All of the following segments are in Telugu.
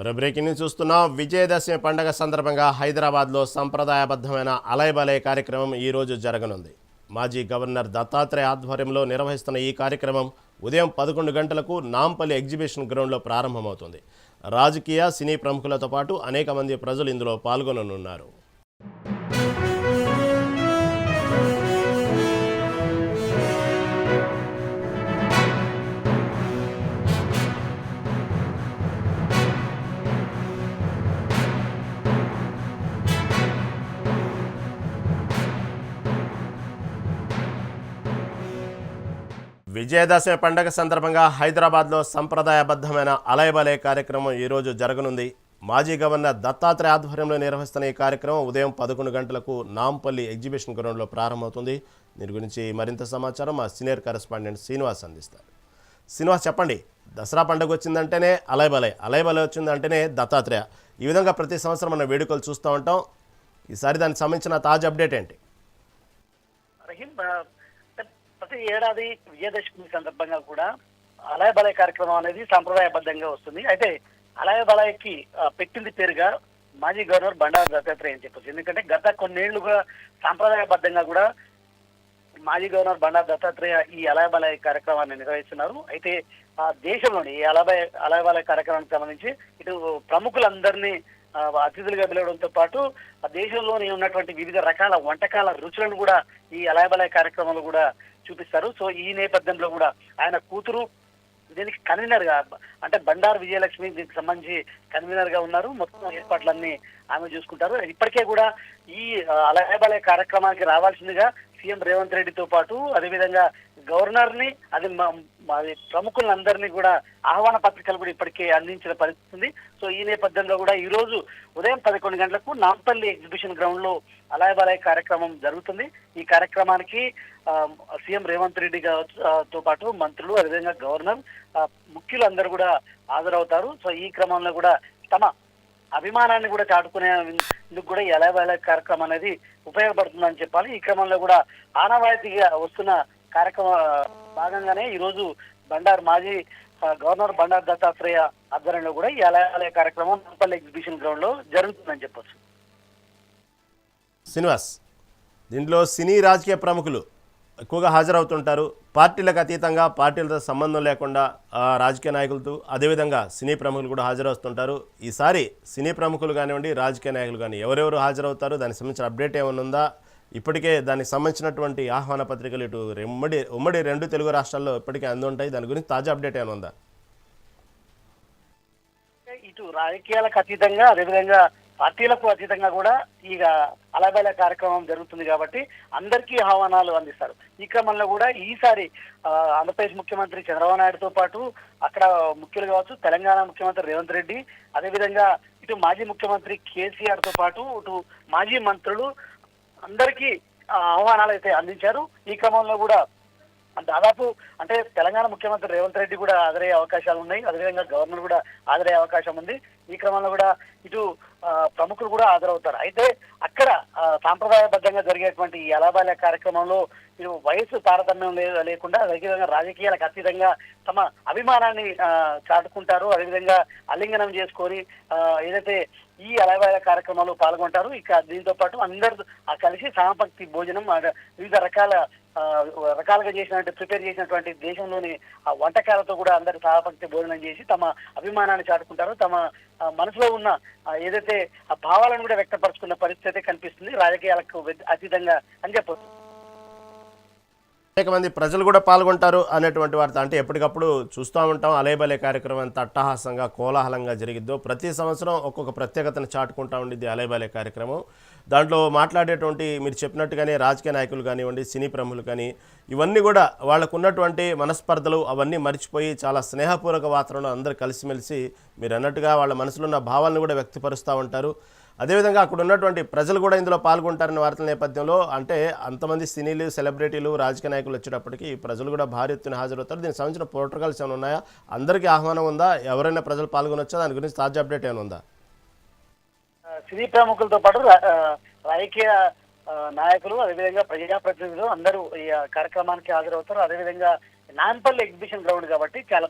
మరో బ్రేకింగ్ న్యూస్ చూస్తున్నాం విజయదశమి పండగ సందర్భంగా హైదరాబాద్లో సంప్రదాయబద్ధమైన అలయబలయ కార్యక్రమం ఈరోజు జరగనుంది. మాజీ గవర్నర్ దత్తాత్రేయ ఆధ్వర్యంలో నిర్వహిస్తున్న ఈ కార్యక్రమం ఉదయం పదకొండు గంటలకు నాంపల్లి ఎగ్జిబిషన్ గ్రౌండ్లో ప్రారంభమవుతుంది. రాజకీయ సినీ ప్రముఖులతో పాటు అనేక మంది ప్రజలు ఇందులో పాల్గొననున్నారు. విజయదశమి పండగ సందర్భంగా హైదరాబాద్లో సంప్రదాయబద్ధమైన అలయబలే కార్యక్రమం ఈరోజు జరగనుంది. మాజీ గవర్నర్ దత్తాత్రేయ ఆధ్వర్యంలో నిర్వహిస్తున్న ఈ కార్యక్రమం ఉదయం పదకొండు గంటలకు నాంపల్లి ఎగ్జిబిషన్ గ్రౌండ్లో ప్రారంభమవుతుంది. దీని గురించి మరింత సమాచారం మా సీనియర్ కరెస్పాండెంట్ శ్రీనివాస్ అందిస్తారు. శ్రీనివాస్ చెప్పండి. దసరా పండుగ వచ్చిందంటేనే అలయబలే అలయబలే వచ్చిందంటేనే దత్తాత్రేయ. ఈ విధంగా ప్రతి సంవత్సరం మనం వేడుకలు చూస్తూ ఉంటాం. ఈసారి దానికి సంబంధించిన తాజా అప్డేట్ ఏంటి? రహీం ప్రతి ఏడాది విజయదశమి సందర్భంగా కూడా అలాయ బలయ కార్యక్రమం అనేది సాంప్రదాయబద్ధంగా వస్తుంది. అయితే అలాయ బలయకి పెట్టింది పేరుగా మాజీ గవర్నర్ బండారు దత్తాత్రేయ అని చెప్పొచ్చు. ఎందుకంటే గత కొన్నేళ్ళుగా సాంప్రదాయబద్ధంగా కూడా మాజీ గవర్నర్ బండారు దత్తాత్రేయ ఈ అలయబలాయ కార్యక్రమాన్ని నిర్వహిస్తున్నారు. అయితే ఆ దేశంలోని ఈ అలయ అలయ కార్యక్రమానికి సంబంధించి ఇటు ప్రముఖులందరినీ అతిథులుగా పిలవడంతో పాటు ఆ దేశంలోని ఉన్నటువంటి వివిధ రకాల వంటకాల రుచులను కూడా ఈ అలయబలయ కార్యక్రమంలో కూడా చూపిస్తారు. సో ఈ నేపథ్యంలో కూడా ఆయన కూతురు దీనికి కన్వీనర్గా అంటే బండారు విజయలక్ష్మి దీనికి సంబంధించి కన్వీనర్గా ఉన్నారు. మొత్తం ఏర్పాట్లన్నీ ఆమె చూసుకుంటారు. ఇప్పటికే కూడా ఈ ఆ, అలయబలయ కార్యక్రమానికి రావాల్సిందిగా సీఎం రేవంత్ రెడ్డితో పాటు అదేవిధంగా గవర్నర్ని అది మ- మాది ప్రముఖులందరినీ కూడా ఆహ్వాన పత్రికలు కూడా ఇప్పటికే అందించిన పరిస్థితి ఉంది. సో ఈ నేపథ్యంలో కూడా ఈ రోజు ఉదయం పదకొండు గంటలకు నాంపల్లి ఎగ్జిబిషన్ గ్రౌండ్లో అలాయబాలయ కార్యక్రమం జరుగుతుంది. ఈ కార్యక్రమానికి సీఎం రేవంత్ రెడ్డి తో పాటు మంత్రులు అదేవిధంగా గవర్నర్ ముఖ్యులు అందరూ కూడా హాజరవుతారు. సో ఈ క్రమంలో కూడా తమ అభిమానాన్ని కూడా చాటుకునే ఇందుకు కూడా ఎలా అలయబలాయ కార్యక్రమం అనేది ఉపయోగపడుతుందని చెప్పాలి. ఈ క్రమంలో కూడా ఆనవాయితీగా వస్తున్న కార్యక్రమ భాగంగానే ఈ రోజు బండారు మాజీ గవర్నర్ బండారు దత్తాత్రేయ ఆధ్వర్యంలో కూడా ఈ అలయాలయ కార్యక్రమం నాంపల్లి ఎగ్జిబిషన్ గ్రౌండ్లో జరుగుతుందని చెప్పొచ్చు. శ్రీనివాస్ దీంట్లో సినీ రాజకీయ ప్రముఖులు ఎక్కువగా హాజరవుతుంటారు. పార్టీలకు అతీతంగా పార్టీలతో సంబంధం లేకుండా రాజకీయ నాయకులతో అదేవిధంగా సినీ ప్రముఖులు కూడా హాజరవుతుంటారు. ఈసారి సినీ ప్రముఖులు కానివ్వండి రాజకీయ నాయకులు కానీ ఎవరెవరు హాజరవుతారు దానికి సంబంధించిన అప్డేట్ ఏమైనా ఉందా? ఇప్పటికే దానికి సంబంధించినటువంటి ఆహ్వాన పత్రికలు ఇటు ఉమ్మడి ఉమ్మడి రెండు తెలుగు రాష్ట్రాల్లో ఇప్పటికే అందుంటాయి. దాని గురించి తాజా అప్డేట్ ఏమైనా ఉందా? ఇటు రాజకీయాలకు అతీతంగా అదేవిధంగా పార్టీలకు అతీతంగా కూడా ఇక అలబెల కార్యక్రమం జరుగుతుంది కాబట్టి అందరికీ ఆహ్వానాలు అందిస్తారు. ఈ క్రమంలో కూడా ఈసారి ఆంధ్రప్రదేశ్ ముఖ్యమంత్రి చంద్రబాబు నాయుడుతో పాటు అక్కడ ముఖ్యులు కావచ్చు తెలంగాణ ముఖ్యమంత్రి రేవంత్ రెడ్డి అదేవిధంగా ఇటు మాజీ ముఖ్యమంత్రి కేసీఆర్తో పాటు ఇటు మాజీ మంత్రులు అందరికీ ఆహ్వానాలు అయితే అందించారు. ఈ క్రమంలో కూడా దాదాపు అంటే తెలంగాణ ముఖ్యమంత్రి రేవంత్ రెడ్డి కూడా ఆదరయ్యే అవకాశాలు ఉన్నాయి. అదేవిధంగా గవర్నర్ కూడా ఆదరయ్యే అవకాశం ఉంది. ఈ క్రమంలో కూడా ఇటు ప్రముఖులు కూడా హాజరవుతారు. అయితే అక్కడ సాంప్రదాయబద్ధంగా జరిగేటువంటి ఈ అలాబాల కార్యక్రమంలో ఇటు వయసు తారతమ్యం లే- లేకుండా అదేవిధంగా రాజకీయాలకు అతీతంగా తమ అభిమానాన్ని చాటుకుంటారు. అదేవిధంగా అలింగనం చేసుకొని ఏదైతే ఈ అలవాయ కార్యక్రమంలో పాల్గొంటారు ఇక దీంతో పాటు అందరు కలిసి సామపక్తి భోజనం వివిధ రకాల రకాలుగా చేసినటువంటి ప్రిపేర్ చేసినటువంటి దేశంలోని ఆ వంటకాలతో కూడా అందరు సహపక్తి భోజనం చేసి తమ అభిమానాన్ని చాటుకుంటారు. తమ మనసులో ఉన్న ఏదైతే ఆ భావాలను కూడా వ్యక్తపరచుకున్న పరిస్థితి కనిపిస్తుంది. రాజకీయాలకు అతీతంగా అని చెప్పొచ్చు. అనేక మంది ప్రజలు కూడా పాల్గొంటారు అనేటువంటి వార్త. అంటే ఎప్పటికప్పుడు చూస్తూ ఉంటాం. అలేబలే కార్యక్రమం ఎంత అట్టహాసంగా కోలాహలంగా జరిగిద్దో ప్రతి సంవత్సరం ఒక్కొక్క ప్రత్యేకతను చాటుకుంటా ఉండిద్ది అలేబలే కార్యక్రమం. దాంట్లో మాట్లాడేటువంటి మీరు చెప్పినట్టుగానే రాజకీయ నాయకులు కానివ్వండి సినీ ప్రముఖులు కానీ ఇవన్నీ కూడా వాళ్ళకు ఉన్నటువంటి మనస్పర్ధలు అవన్నీ మర్చిపోయి చాలా స్నేహపూర్వక వాతావరణంలో అందరూ కలిసిమెలిసి మీరు అన్నట్టుగా వాళ్ళ మనసులో ఉన్న భావాలను కూడా వ్యక్తపరుస్తూ ఉంటారు. అదేవిధంగా అక్కడ ఉన్నటువంటి ప్రజలు కూడా ఇందులో పాల్గొంటారన్న వార్తల నేపథ్యంలో అంటే అంతమంది సినీలు సెలబ్రిటీలు రాజకీయ నాయకులు వచ్చేటప్పటికి ప్రజలు కూడా భారీ ఎత్తున హాజరవుతారు. దీనికి సంబంధించిన ప్రోటోకాల్స్ ఏమైనా ఉన్నాయా? అందరికీ ఆహ్వానం ఉందా? ఎవరైనా ప్రజలు పాల్గొనొచ్చా? దాని గురించి తాజా అప్డేట్ ఏమైనా ఉందా? సినీ ప్రముఖులతో పాటు రాజకీయ నాయకులు అదేవిధంగా ప్రజాప్రతినిధులు అందరూ ఈ కార్యక్రమానికి హాజరవుతారు. అదేవిధంగా నాంపల్లి ఎగ్జిబిషన్ గ్రౌండ్ కాబట్టి చాలా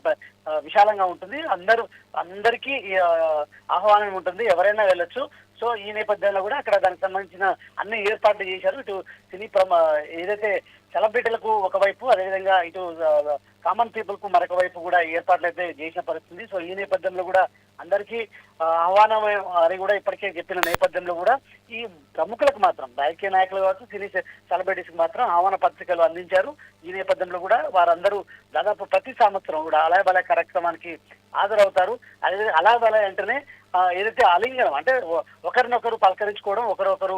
విశాలంగా ఉంటుంది. అందరూ అందరికీ ఆహ్వానం ఉంటుంది. ఎవరైనా వెళ్ళొచ్చు. సో ఈ నేపథ్యంలో కూడా అక్కడ దానికి సంబంధించిన అన్ని ఏర్పాట్లు చేశారు. ఇటు సినీ ఏదైతే సెలబ్రిటీలకు ఒకవైపు అదేవిధంగా ఇటు కామన్ పీపుల్కు మరొక వైపు కూడా ఏర్పాట్లు అయితే చేసిన పరిస్థితి. సో ఈ నేపథ్యంలో కూడా అందరికీ ఆహ్వానం అని కూడా ఇప్పటికే చెప్పిన నేపథ్యంలో కూడా ఈ ప్రముఖులకు మాత్రం రాజకీయ నాయకులు కావచ్చు సినీ సెలబ్రిటీస్కి మాత్రం ఆహ్వాన పత్రికలు అందించారు. ఈ నేపథ్యంలో కూడా వారందరూ దాదాపు ప్రతి సంవత్సరం కూడా అలాయబలయ కార్యక్రమానికి హాజరవుతారు. అదే అలాయ అంటేనే ఏదైతే ఆలింగనం అంటే ఒకరినొకరు పలకరించుకోవడం ఒకరొకరు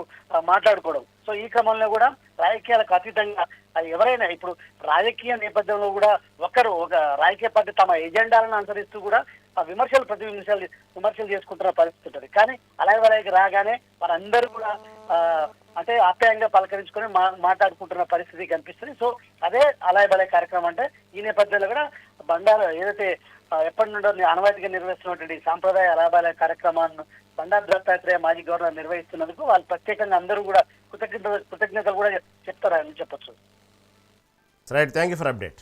మాట్లాడుకోవడం. సో ఈ క్రమంలో కూడా రాజకీయాలకు అతీతంగా ఎవరైనా ఇప్పుడు రాజకీయ నేపథ్యంలో కూడా ఒకరు ఒక రాజకీయ పార్టీ తమ ఎజెండాలను అనుసరిస్తూ కూడా ఆ విమర్శలు ప్రతి విమర్శలు విమర్శలు చేసుకుంటున్న పరిస్థితి ఉంటుంది. కానీ అలాగే వాళ్ళకి రాగానే వారందరూ కూడా ఆ, అంటే ఆప్యాయంగా పలకరించుకొని మా మాట్లాడుకుంటున్న పరిస్థితి కనిపిస్తుంది. సో అదే అలాయ బలే కార్యక్రమం అంటే ఈ నేపథ్యంలో కూడా బండారు ఏదైతే ఎప్పటి నుండో అనవాయితీగా నిర్వహిస్తున్నటువంటి సాంప్రదాయ అలాబాల కార్యక్రమాన్ని బండారు దత్తాత్రేయ మాజీ గవర్నర్ నిర్వహిస్తున్నందుకు వాళ్ళు ప్రత్యేకంగా అందరూ కూడా కృతజ్ఞత కృతజ్ఞతలు కూడా చెప్తారని చెప్పొచ్చు. Right. Thank you for update.